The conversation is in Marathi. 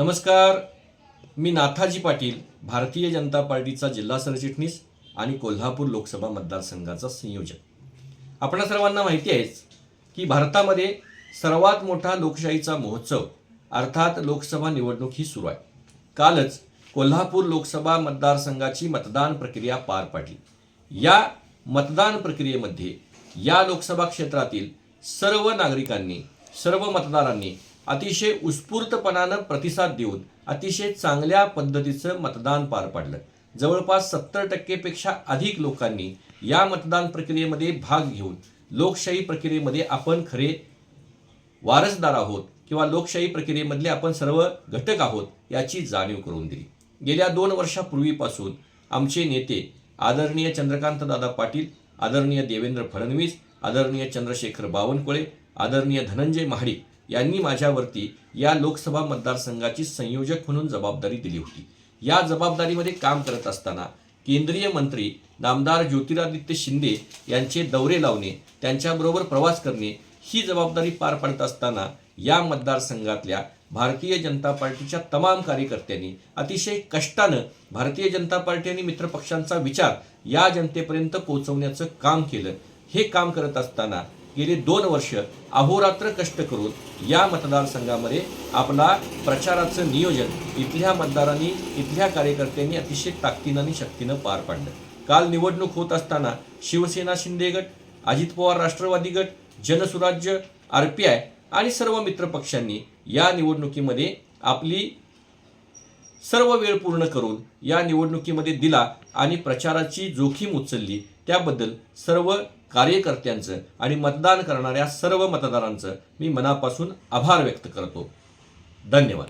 नमस्कार. मी नाथाजी पाटील भारतीय जनता पार्टीचा जिल्हा सरचिटणीस आणि कोल्हापूर लोकसभा मतदारसंघाचा संयोजक. आपणा सर्वांना माहिती आहेच की भारतामध्ये सर्वात मोठा लोकशाहीचा महोत्सव अर्थात लोकसभा निवडणूक ही सुरू आहे. कालच कोल्हापूर लोकसभा मतदारसंघाची मतदान प्रक्रिया पार पाडली. या मतदान प्रक्रियेमध्ये या लोकसभा क्षेत्रातील सर्व नागरिकांनी सर्व मतदारांनी अतिशय उत्स्फूर्तपणानं प्रतिसाद देऊन अतिशय चांगल्या पद्धतीचं मतदान पार पाडलं. जवळपास सत्तर टक्केपेक्षा अधिक लोकांनी या मतदान प्रक्रियेमध्ये भाग घेऊन लोकशाही प्रक्रियेमध्ये आपण खरे वारसदार आहोत किंवा लोकशाही प्रक्रियेमधले आपण सर्व घटक आहोत याची जाणीव करून दिली. गेल्या दोन वर्षापूर्वीपासून आमचे नेते आदरणीय चंद्रकांत दादा पाटील आदरणीय देवेंद्र फडणवीस आदरणीय चंद्रशेखर बावनकुळे आदरणीय धनंजय महाडिक यांनी माझ्यावरती या लोकसभा मतदारसंघाची संयोजक म्हणून जबाबदारी दिली होती. या जबाबदारीमध्ये काम करत असताना केंद्रीय मंत्री नामदार ज्योतिरादित्य शिंदे यांचे दौरे लावणे त्यांच्याबरोबर प्रवास करणे ही जबाबदारी पार पाडत असताना या मतदारसंघातल्या भारतीय जनता पार्टीच्या तमाम कार्यकर्त्यांनी अतिशय कष्टानं भारतीय जनता पार्टी आणि मित्रपक्षांचा विचार या जनतेपर्यंत पोहोचवण्याचं काम केलं. हे काम करत असताना गेले दोन वर्ष अहोरात्र कष्ट करून या मतदारसंघामध्ये आपला प्रचाराचं नियोजन इथल्या मतदारांनी इथल्या कार्यकर्त्यांनी अतिशय ताकदीनं आणि शक्तीनं पार पाडलं. काल निवडणूक होत असताना शिवसेना शिंदे गट अजित पवार राष्ट्रवादी गट जनसुराज्य आर पी आय आणि सर्व मित्रपक्षांनी या निवडणुकीमध्ये आपली सर्व वेळ पूर्ण करून या निवडणुकीमध्ये दिला आणि प्रचाराची जोखीम उचलली त्याबद्दल सर्व कार्यकर्त्यांचं आणि मतदान करणाऱ्या सर्व मतदारांचं मी मनापासून आभार व्यक्त करतो. धन्यवाद.